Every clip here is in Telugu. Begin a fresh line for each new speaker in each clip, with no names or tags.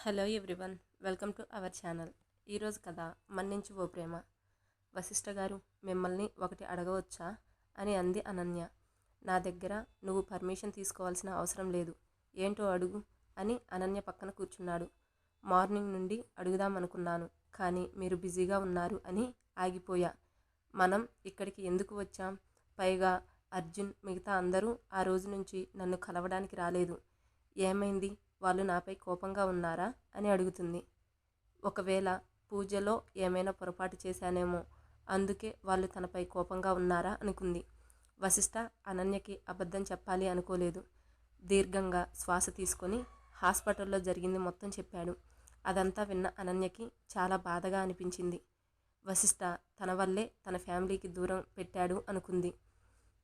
Hello everyone welcome to our channel. ఈరోజు కథ మన్నించి ఓ ప్రేమ. వశిష్ఠ గారు మిమ్మల్ని ఒకటి అడగవచ్చా? అని అంది అనన్య. నా దగ్గర నువ్వు పర్మిషన్ తీసుకోవాల్సిన అవసరం లేదు. ఏంటో అడుగు అని అనన్య పక్కన కూర్చున్నాడు. మార్నింగ్ నుండి అడుగుదామనుకున్నాను కానీ మీరు బిజీగా ఉన్నారు అని ఆగిపోయా. మనం ఇక్కడికి ఎందుకు వచ్చాం? పైగా అర్జున్ మిగతా అందరూ ఆ రోజు నుంచి నన్ను కలవడానికి రాలేదు. ఏమైంది? వాళ్ళు నాపై కోపంగా ఉన్నారా? అని అడుగుతుంది. ఒకవేళ పూజలో ఏమైనా పొరపాటు చేశానేమో అందుకే వాళ్ళు తనపై కోపంగా ఉన్నారా? అనుకుంది. వశిష్ఠ అనన్యకి అబద్ధం చెప్పాలి అనుకోలేదు. దీర్ఘంగా శ్వాస తీసుకొని హాస్పిటల్లో జరిగింది మొత్తం చెప్పాడు. అదంతా విన్న అనన్యకి చాలా బాధగా అనిపించింది. వశిష్ఠ తన వల్లే తన ఫ్యామిలీకి దూరం పెట్టాడు అనుకుంది.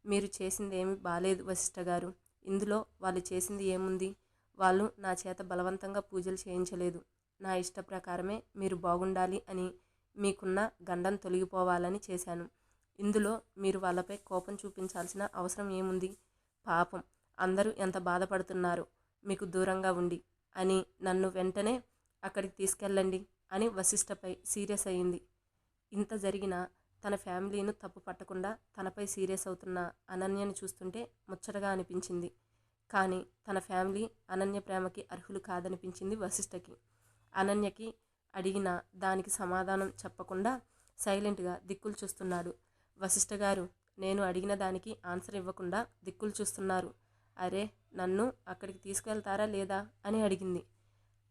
మీరు చేసింది ఏమి బాలేదు వశిష్ఠ గారు. ఇందులో వాళ్ళు చేసింది ఏముంది? వాళ్ళు నా చేత బలవంతంగా పూజలు చేయించలేదు. నా ఇష్ట ప్రకారమే మీరు బాగుండాలి అని మీకున్న గండం తొలగిపోవాలని చేశాను. ఇందులో మీరు వాళ్ళపై కోపం చూపించాల్సిన అవసరం ఏముంది? పాపం. అందరూ ఎంత బాధపడుతున్నారు? మీకు దూరంగా ఉండి. అని నన్ను వెంటనే అక్కడికి తీసుకెళ్ళండి అని వశిష్ఠపై సీరియస్ అయ్యింది ఇంత జరిగినా తన ఫ్యామిలీను తప్పు పట్టకుండా తనపై సీరియస్ అవుతున్న అనన్యని చూస్తుంటే ముచ్చటగా అనిపించింది. కానీ తన ఫ్యామిలీ అనన్య ప్రేమకి అర్హులు కాదనిపించింది వశిష్ఠకి. అనన్యకి అడిగిన దానికి సమాధానం చెప్పకుండా సైలెంట్గా దిక్కులు చూస్తున్నాడు. వశిష్ఠ గారు నేను అడిగిన దానికి ఆన్సర్ ఇవ్వకుండా దిక్కులు చూస్తున్నారు. అరే నన్ను అక్కడికి తీసుకెళ్తారా లేదా? అని అడిగింది.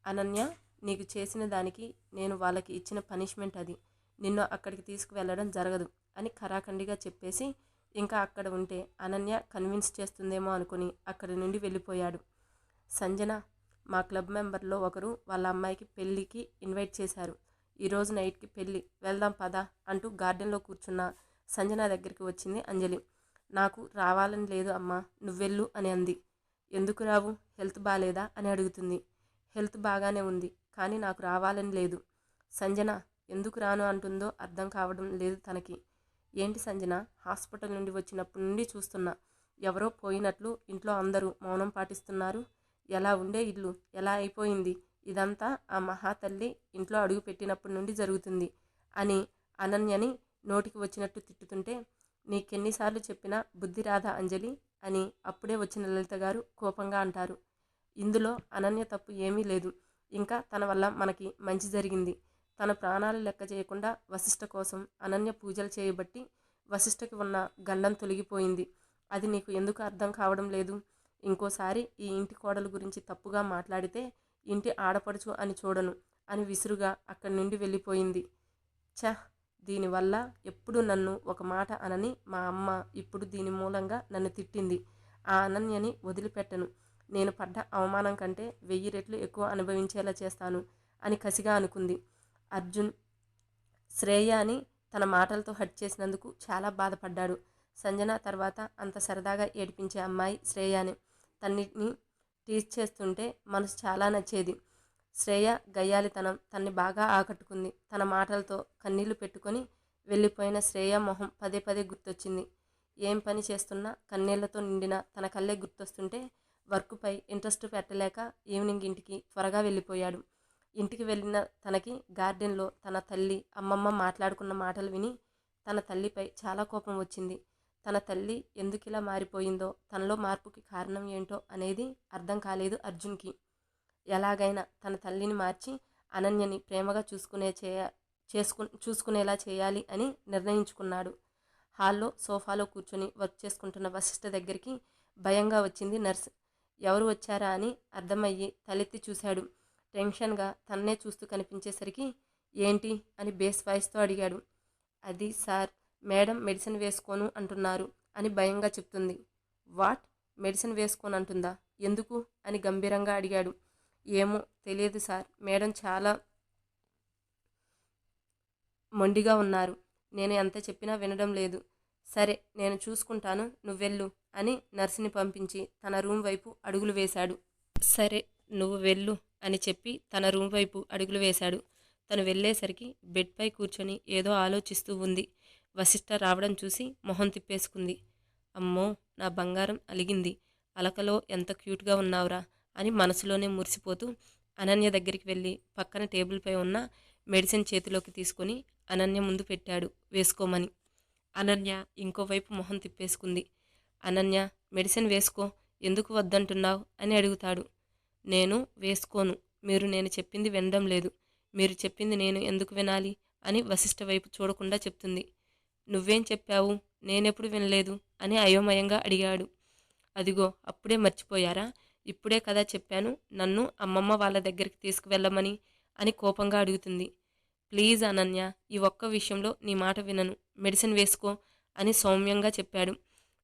అనన్య నీకు చేసిన దానికి నేను వాళ్ళకి ఇచ్చిన పనిష్మెంట్ అది. నిన్ను అక్కడికి తీసుకువెళ్ళడం జరగదు అని ఖరాఖండిగా చెప్పేసి ఇంకా అక్కడ ఉంటే అనన్య కన్విన్స్ చేస్తుందేమో అనుకుని అక్కడి నుండి వెళ్ళిపోయాడు. సంజన మా క్లబ్ మెంబర్లో ఒకరు వాళ్ళ అమ్మాయికి పెళ్ళికి ఇన్వైట్ చేశారు. ఈరోజు నైట్కి పెళ్ళి. వెళ్దాం పదా అంటూ గార్డెన్లో కూర్చున్న సంజన దగ్గరికి వచ్చింది అంజలి. నాకు రావాలని లేదు అమ్మా నువ్వెళ్ళు అని అంది. ఎందుకు రావు? హెల్త్ బాగాలేదా అని అడుగుతుంది. హెల్త్ బాగానే ఉంది కానీ నాకు రావాలని లేదు. సంజన ఎందుకు రాను అంటుందో అర్థం కావడం లేదు తనకి. ఏంటి సంజన? హాస్పిటల్ నుండి వచ్చినప్పటి నుండి చూస్తున్నా. ఎవరో పోయినట్లు ఇంట్లో అందరూ మౌనం పాటిస్తున్నారు. ఎలా ఉండే ఇల్లు? ఎలా అయిపోయింది? ఇదంతా ఆ మహాతల్లి ఇంట్లో అడుగు పెట్టినప్పటి నుండి జరుగుతుంది అని అనన్యని నోటికి వచ్చినట్టు తిట్టుతుంటే నీకెన్నిసార్లు చెప్పినా బుద్ధి రాధా అంజలి? అని అప్పుడే వచ్చిన లలిత గారు కోపంగా అంటారు. ఇందులో అనన్య తప్పు ఏమీ లేదు. ఇంకా తన వల్ల మనకి మంచి జరిగింది. తన ప్రాణాలు లెక్క చేయకుండా వశిష్ఠ కోసం అనన్య పూజలు చేయబట్టి వశిష్ఠకి ఉన్న గండం తొలగిపోయింది. అది నీకు ఎందుకు అర్థం కావడం లేదు? ఇంకోసారి ఈ ఇంటి కోడలు గురించి తప్పుగా మాట్లాడితే ఇంటి ఆడపడుచు అని చూడను అని విసురుగా అక్కడి నుండి వెళ్ళిపోయింది. ఛ! దీనివల్ల ఎప్పుడు నన్ను ఒక మాట అనని మా అమ్మ ఇప్పుడు దీని మూలంగా నన్ను తిట్టింది. ఆ అనన్యని వదిలిపెట్టను. నేను పడ్డ అవమానం కంటే వెయ్యి రెట్లు ఎక్కువ అనుభవించేలా చేస్తాను అని కసిగా అనుకుంది. అర్జున్ శ్రేయాని తన మాటలతో హట్ చేసినందుకు చాలా బాధపడ్డాడు. సంజన తర్వాత అంత సరదాగా ఏడిపించే అమ్మాయి శ్రేయాని. తన్నిటిని టీచ్ చేస్తుంటే మనసు చాలా నచ్చేది. శ్రేయ గయ్యాలితనం తన్ని బాగా ఆకట్టుకుంది. తన మాటలతో కన్నీళ్ళు పెట్టుకొని వెళ్ళిపోయిన శ్రేయ మొహం పదే పదే గుర్తొచ్చింది. ఏం పని చేస్తున్నా కన్నీళ్ళతో నిండిన తన కళ్ళే గుర్తొస్తుంటే వర్క్పై ఇంట్రెస్ట్ పెట్టలేక ఈవినింగ్ ఇంటికి త్వరగా వెళ్ళిపోయాడు. ఇంటికి వెళ్ళిన తనకి గార్డెన్లో తన తల్లి అమ్మమ్మ మాట్లాడుకున్న మాటలు విని తన తల్లిపై చాలా కోపం వచ్చింది. తన తల్లి ఎందుకు ఇలా మారిపోయిందో తనలో మార్పుకి కారణం ఏంటో అనేది అర్థం కాలేదు అర్జున్కి. ఎలాగైనా తన తల్లిని మార్చి అనన్యని ప్రేమగా చూసుకునే చేయ చేసుకు చూసుకునేలా చేయాలి అని నిర్ణయించుకున్నాడు. హాల్లో సోఫాలో కూర్చొని వర్క్ చేసుకుంటున్న వశిష్ఠ దగ్గరికి భయంగా వచ్చింది నర్స్. ఎవరు వచ్చారా అని అర్థమయ్యి తలెత్తి చూశాడు. టెన్షన్గా తన్నే చూస్తూ కనిపించేసరికి ఏంటి? అని బేస్ వాయిస్తో అడిగాడు. అది సార్ మేడం మెడిసిన్ వేసుకోను అంటున్నారు అని భయంగా చెప్తుంది. వాట్? మెడిసిన్ వేసుకోను అంటుందా? ఎందుకు? అని గంభీరంగా అడిగాడు. ఏమో తెలియదు సార్ మేడం చాలా మొండిగా ఉన్నారు. నేను ఎంత చెప్పినా వినడం లేదు. సరే నేను చూసుకుంటాను నువ్వెళ్ళు అని నర్సుని పంపించి తన రూమ్ వైపు అడుగులు వేశాడు. సరే నువ్వు వెళ్ళు అని చెప్పి తన రూమ్ వైపు అడుగులు వేశాడు. తను వెళ్ళేసరికి బెడ్పై కూర్చొని ఏదో ఆలోచిస్తూ ఉంది. వశిష్ఠ రావడం చూసి మొహం తిప్పేసుకుంది. అమ్మో నా బంగారం అలిగింది. అలకలో ఎంత క్యూట్గా ఉన్నావురా అని మనసులోనే మురిసిపోతూ అనన్య దగ్గరికి వెళ్ళి పక్కన టేబుల్పై ఉన్న మెడిసిన్ చేతిలోకి తీసుకొని అనన్య ముందు పెట్టాడు వేసుకోమని. అనన్య ఇంకోవైపు మొహం తిప్పేసుకుంది. అనన్య మెడిసిన్ వేసుకో ఎందుకు వద్దంటున్నావు? అని అడుగుతాడు. నేను వేసుకోను. మీరు నేను చెప్పింది వినడం లేదు. మీరు చెప్పింది నేను ఎందుకు వినాలి? అని వశిష్ఠ వైపు చూడకుండా చెప్తుంది. నువ్వేం చెప్పావు? నేనెప్పుడు వినలేదు అని అయోమయంగా అడిగాడు. అదిగో అప్పుడే మర్చిపోయారా? ఇప్పుడే కదా చెప్పాను. నన్ను అమ్మమ్మ వాళ్ళ దగ్గరికి తీసుకువెళ్ళమని అని కోపంగా అడుగుతుంది. ప్లీజ్ అనన్య ఈ ఒక్క విషయంలో నీ మాట వినను. మెడిసిన్ వేసుకో అని సౌమ్యంగా చెప్పాడు.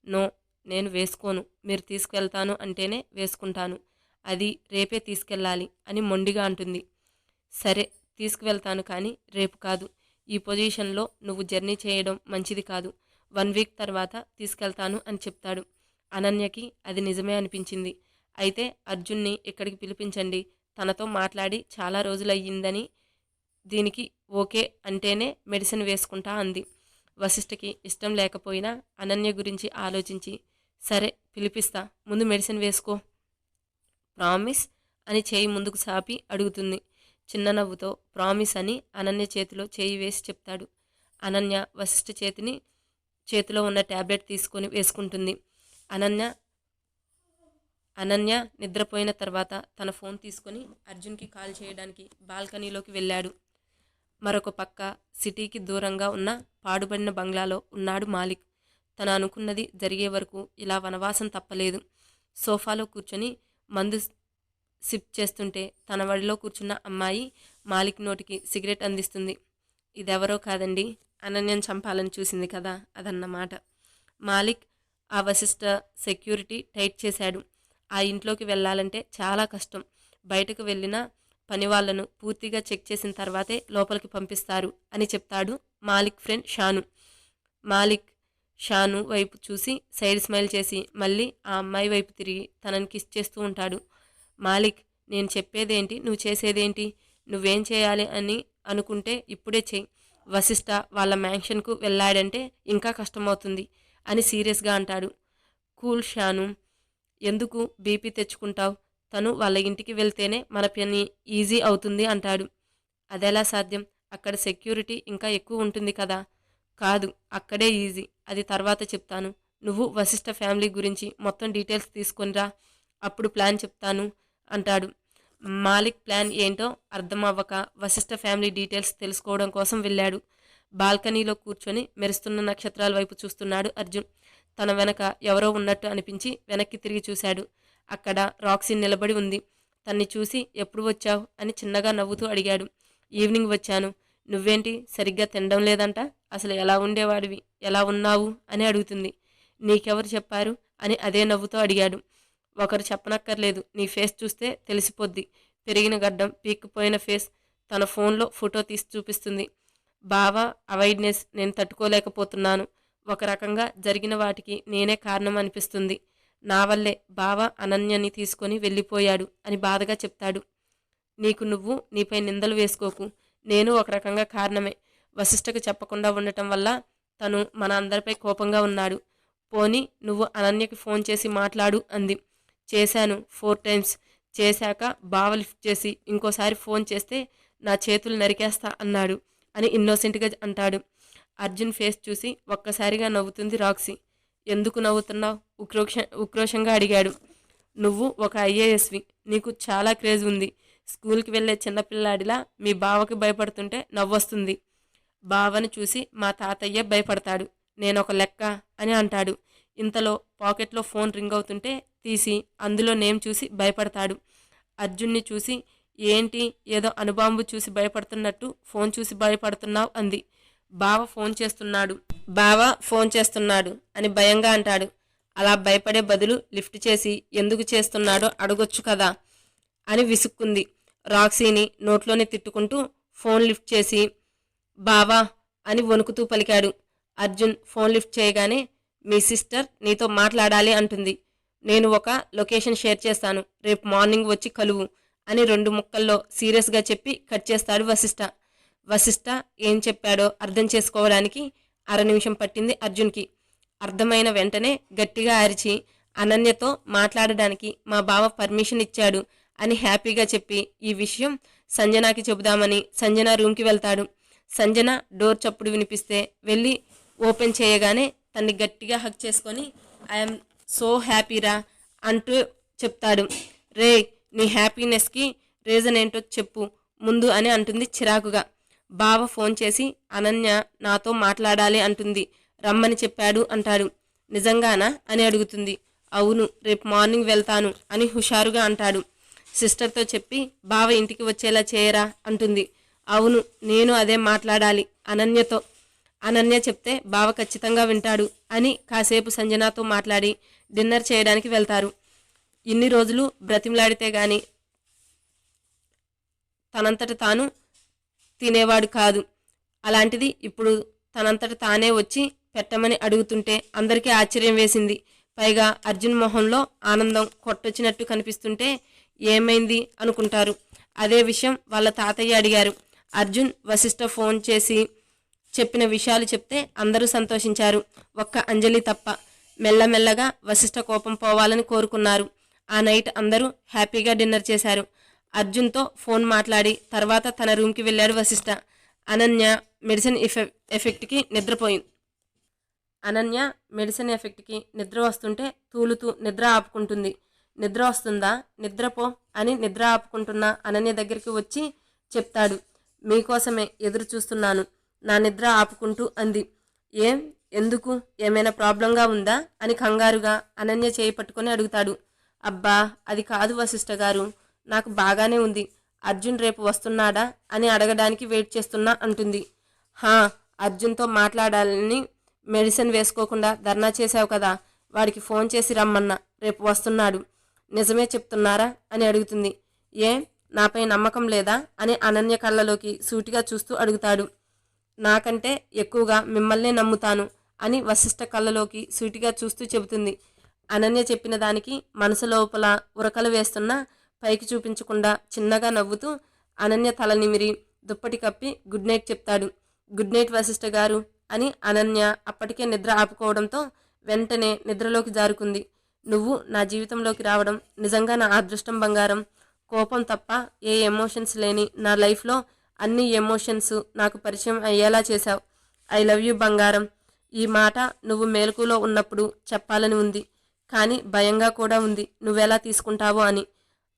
నో నేను వేసుకోను. మీరు తీసుకువెళ్తాను అంటేనే వేసుకుంటాను. అది రేపే తీసుకెళ్ళాలి అని మొండిగా అంటుంది. సరే తీసుకువెళ్తాను కానీ రేపు కాదు. ఈ పొజిషన్లో నువ్వు జర్నీ చేయడం మంచిది కాదు. వన్ వీక్ తర్వాత తీసుకెళ్తాను అని చెప్తాడు. అనన్యకి అది నిజమే అనిపించింది. అయితే అర్జున్ని ఇక్కడికి పిలిపించండి? తనతో మాట్లాడి చాలా రోజులయ్యిందని దీనికి ఓకే అంటేనే మెడిసిన్ వేసుకుంటా అంది. వశిష్ఠకి ఇష్టం లేకపోయినా అనన్య గురించి ఆలోచించి సరే పిలిపిస్తా ముందు మెడిసిన్ వేసుకో. ప్రామిస్ అని చేయి ముందుకు సాపి అడుగుతుంది. చిన్న నవ్వుతో ప్రామిస్ అని అనన్య చేతిలో చేయి వేసి చెప్తాడు. అనన్య వశిష్ఠ చేతిని చేతిలో ఉన్న ట్యాబ్లెట్ తీసుకొని వేసుకుంటుంది. అనన్య అనన్య నిద్రపోయిన తర్వాత తన ఫోన్ తీసుకొని అర్జున్కి కాల్ చేయడానికి బాల్కనీలోకి వెళ్ళాడు. మరొక పక్క సిటీకి దూరంగా ఉన్న పాడుబడిన బంగ్లాలో ఉన్నాడు మాలిక్. తను అనుకున్నది జరిగే వరకు ఇలా వనవాసం తప్పలేదు. సోఫాలో కూర్చొని మందు సిప్ చేస్తుంటే తన వడిలో కూర్చున్న అమ్మాయి మాలిక్ నోటికి సిగరెట్ అందిస్తుంది. ఇదెవరో కాదండి. అనన్యం చంపాలని చూసింది కదా అదన్నమాట. మాలిక్ ఆ వశిష్ట సెక్యూరిటీ టైట్ చేశాడు. ఆ ఇంట్లోకి వెళ్ళాలంటే చాలా కష్టం. బయటకు వెళ్ళిన పని వాళ్ళను పూర్తిగా చెక్ చేసిన తర్వాతే లోపలికి పంపిస్తారు అని చెప్తాడు మాలిక్ ఫ్రెండ్ షాను. మాలిక్ షాను వైపు చూసి సైడ్ స్మైల్ చేసి మళ్ళీ ఆ అమ్మాయి వైపు తిరిగి తనని కిస్ చేస్తూ ఉంటాడు. మాలిక్ నేను చెప్పేదేంటి? నువ్వు చేసేదేంటి? నువ్వేం చేయాలి అని అనుకుంటే ఇప్పుడే చెయ్యి వశిష్ట వాళ్ళ మ్యాన్షన్కు వెళ్ళాడంటే ఇంకా కష్టమవుతుంది అని సీరియస్గా అంటాడు. కూల్ షాను ఎందుకు బీపీ తెచ్చుకుంటావు? తను వాళ్ళ ఇంటికి వెళ్తేనే మన పని ఈజీ అవుతుంది అంటాడు. అదెలా సాధ్యం? అక్కడ సెక్యూరిటీ ఇంకా ఎక్కువ ఉంటుంది కదా. కాదు అక్కడే ఈజీ. అది తర్వాత చెప్తాను. నువ్వు వశిష్ఠ ఫ్యామిలీ గురించి మొత్తం డీటెయిల్స్ తీసుకునిరా అప్పుడు ప్లాన్ చెప్తాను అంటాడు. మాలిక్ ప్లాన్ ఏంటో అర్థం అవ్వక వశిష్ఠ ఫ్యామిలీ డీటెయిల్స్ తెలుసుకోవడం కోసం వెళ్ళాడు. బాల్కనీలో కూర్చొని మెరుస్తున్న నక్షత్రాల వైపు చూస్తున్నాడు అర్జున్. తన వెనక ఎవరో ఉన్నట్టు అనిపించి వెనక్కి తిరిగి చూశాడు. అక్కడ రాక్సీ నిలబడి ఉంది. తన్ని చూసి ఎప్పుడు వచ్చావు అని చిన్నగా నవ్వుతూ అడిగాడు. ఈవినింగ్ వచ్చాను. నువ్వేంటి సరిగ్గా తినడం లేదంట? అసలు ఎలా ఉండేవాడివి? ఎలా ఉన్నావు? అని అడుగుతుంది. నీకెవరు చెప్పారు? అని అదే నవ్వుతో అడిగాడు. ఒకరు చెప్పనక్కర్లేదు. నీ ఫేస్ చూస్తే తెలిసిపోద్ది. పెరిగిన గడ్డం పీక్కుపోయిన ఫేస్ తన ఫోన్లో ఫోటో తీసి చూపిస్తుంది. బావా అవాయిడ్నెస్ నేను తట్టుకోలేకపోతున్నాను. ఒక రకంగా జరిగిన వాటికి నేనే కారణం అనిపిస్తుంది. నా వల్లే బావ అనన్యని తీసుకొని వెళ్ళిపోయాడు అని బాధగా చెప్తాడు. నీకు నువ్వు నీపై నిందలు వేసుకోకు. నేను ఒక రకంగా కారణమే. వశిష్ఠకు చెప్పకుండా ఉండటం వల్ల తను మన అందరిపై కోపంగా ఉన్నాడు. పోని నువ్వు అనన్యకి ఫోన్ చేసి మాట్లాడు అంది. చేశాను ఫోర్ టైమ్స్. చేశాక బావ లిఫ్ట్ చేసి ఇంకోసారి ఫోన్ చేస్తే నా చేతులు నరికేస్తా అన్నాడు అని ఇన్నోసెంట్గా అంటాడు. అర్జున్ ఫేస్ చూసి ఒక్కసారిగా నవ్వుతుంది రాక్సీ. ఎందుకు నవ్వుతున్నావు? ఉక్రోష ఉక్రోషంగా అడిగాడు. నువ్వు ఒక ఐఏఎస్వి. నీకు చాలా క్రేజ్ ఉంది. స్కూల్కి వెళ్ళే చిన్నపిల్లాడిలా మీ బావకి భయపడుతుంటే నవ్వొస్తుంది. బావని చూసి మా తాతయ్య భయపడతాడు. నేను ఒక లెక్క అని అంటాడు. ఇంతలో పాకెట్లో ఫోన్ రింగ్ అవుతుంటే తీసి అందులో నేమ్ చూసి భయపడతాడు. అర్జున్ని చూసి ఏంటి ఏదో అనుబాంబు చూసి భయపడుతున్నట్టు ఫోన్ చూసి భయపడుతున్నావు అంది. బావ ఫోన్ చేస్తున్నాడు. బావ ఫోన్ చేస్తున్నాడు అని భయంగా అంటాడు. అలా భయపడే బదులు లిఫ్ట్ చేసి ఎందుకు చేస్తున్నాడో అడగొచ్చు కదా అని విసుక్కుంది. రాక్సీని నోట్లోనే తిట్టుకుంటూ ఫోన్ లిఫ్ట్ చేసి బావా అని వణుకుతూ పలికాడు. అర్జున్ ఫోన్ లిఫ్ట్ చేయగానే మీ సిస్టర్ నీతో మాట్లాడాలి అంటుంది. నేను ఒక లొకేషన్ షేర్ చేస్తాను. రేపు మార్నింగ్ వచ్చి కలువు అని రెండు ముక్కల్లో సీరియస్గా చెప్పి కట్ చేస్తాడు వశిష్ఠ వశిష్ఠ ఏం చెప్పాడో అర్థం చేసుకోవడానికి అర నిమిషం పట్టింది అర్జున్కి. అర్థమైన వెంటనే గట్టిగా అరిచి అనన్యతో మాట్లాడడానికి మా బావ పర్మిషన్ ఇచ్చాడు. అని హ్యాపీగా చెప్పి ఈ విషయం సంజనాకి చెబుదామని సంజన రూమ్కి వెళ్తాడు. సంజన డోర్ చప్పుడు వినిపిస్తే వెళ్ళి ఓపెన్ చేయగానే తన్ని గట్టిగా హక్ చేసుకొని ఐఎమ్ సో హ్యాపీరా అంటూ చెప్తాడు. రే నీ హ్యాపీనెస్కి రీజన్ ఏంటో చెప్పు ముందు అని అంటుంది చిరాకుగా. బావ ఫోన్ చేసి అనన్య నాతో మాట్లాడాలి అంటుంది. రమ్మని చెప్పాడు అంటాడు. నిజంగానా అని అడుగుతుంది. అవును రేపు మార్నింగ్ వెళ్తాను అని హుషారుగా అంటాడు. సిస్టర్తో చెప్పి బావ ఇంటికి వచ్చేలా చేయరా? అంటుంది. అవును నేను అదే మాట్లాడాలి అనన్యతో. అనన్య చెప్తే బావ ఖచ్చితంగా వింటాడు అని కాసేపు సంజనాతో మాట్లాడి డిన్నర్ చేయడానికి వెళ్తారు. ఇన్ని రోజులు బ్రతిమలాడితే గాని తనంతట తాను తినేవాడు కాదు. అలాంటిది ఇప్పుడు తనంతట తానే వచ్చి పెట్టమని అడుగుతుంటే అందరికీ ఆశ్చర్యం వేసింది. పైగా అర్జున్ మొహంలో ఆనందం కొట్టొచ్చినట్టు కనిపిస్తుంటే ఏమైంది అనుకుంటారు. అదే విషయం వాళ్ళ తాతయ్య అడిగారు. అర్జున్ వశిష్ఠ ఫోన్ చేసి చెప్పిన విషయాలు చెప్తే అందరూ సంతోషించారు. ఒక్క అంజలి తప్ప మెల్లమెల్లగా వశిష్ఠ కోపం పోవాలని కోరుకున్నారు. ఆ నైట్ అందరూ హ్యాపీగా డిన్నర్ చేశారు. అర్జున్తో ఫోన్ మాట్లాడి తర్వాత తన రూమ్కి వెళ్ళాడు వశిష్ఠ అనన్య మెడిసిన్ ఎఫె ఎఫెక్ట్కి నిద్రపోయింది అనన్య మెడిసిన్ ఎఫెక్ట్కి నిద్ర వస్తుంటే తూలుతూ నిద్ర ఆపుకుంటుంది. నిద్ర వస్తుందా? నిద్రపో అని నిద్ర ఆపుకుంటున్న అనన్య దగ్గరికి వచ్చి చెప్తాడు. మీకోసమే ఎదురు చూస్తున్నాను. నా నిద్ర ఆపుకుంటూ అంది. ఏం? ఎందుకు? ఏమైనా ప్రాబ్లంగా ఉందా? అని కంగారుగా అనన్య చేయి పట్టుకొని అడుగుతాడు. అబ్బా అది కాదు వశిష్ఠ గారు. నాకు బాగానే ఉంది. అర్జున్ రేపు వస్తున్నాడా? అని అడగడానికి వెయిట్ చేస్తున్నా అంటుంది. హా అర్జున్తో మాట్లాడాలని మెడిసిన్ వేసుకోకుండా ధర్నా చేశావు కదా. వాడికి ఫోన్ చేసి రమ్మన్నా. రేపు వస్తున్నాడు. నిజమే చెప్తున్నారా అని అడుగుతుంది. ఏ నాపై నమ్మకం లేదా అని అనన్య కళ్ళలోకి సూటిగా చూస్తూ అడుగుతాడు. నాకంటే ఎక్కువగా మిమ్మల్నే నమ్ముతాను అని వశిష్ఠ కళ్ళలోకి సూటిగా చూస్తూ చెబుతుంది. అనన్య చెప్పిన దానికి మనసు లోపల ఉరకలు వేస్తున్నా పైకి చూపించకుండా చిన్నగా నవ్వుతూ అనన్య తల నిమిరి దుప్పటి కప్పి గుడ్ నైట్ చెప్తాడు. గుడ్ నైట్ వశిష్ఠ గారు అని అనన్య అప్పటికే నిద్ర ఆపుకోవడంతో వెంటనే నిద్రలోకి జారుకుంది. నువ్వు నా జీవితంలోకి రావడం నిజంగా నా అదృష్టం బంగారం. కోపం తప్ప ఏ ఎమోషన్స్ లేని నా లైఫ్లో అన్ని ఎమోషన్స్ నాకు పరిచయం అయ్యేలా చేశావు. ఐ లవ్ యూ బంగారం. ఈ మాట నువ్వు మేలుకులో ఉన్నప్పుడు చెప్పాలని ఉంది. కానీ భయంగా కూడా ఉంది. నువ్వెలా తీసుకుంటావో అని.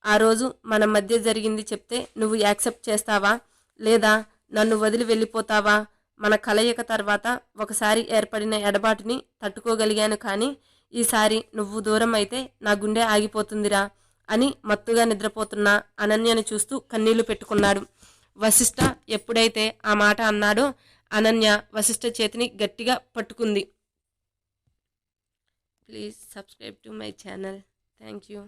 ఆ రోజు మన మధ్య జరిగింది చెప్తే నువ్వు యాక్సెప్ట్ చేస్తావా? లేదా నన్ను వదిలి వెళ్ళిపోతావా? మన కలయిక తర్వాత ఒకసారి ఏర్పడిన ఎడబాటుని తట్టుకోగలిగాను కానీ ఈసారి నువ్వు దూరం అయితే నా గుండె ఆగిపోతుందిరా అని మత్తుగా నిద్రపోతున్న అనన్యను చూస్తూ కన్నీళ్ళు పెట్టుకున్నాడు. వశిష్ఠ ఎప్పుడైతే ఆ మాట అన్నాడో అనన్య వశిష్ఠ చేతిని గట్టిగా పట్టుకుంది. Please subscribe to my channel thank you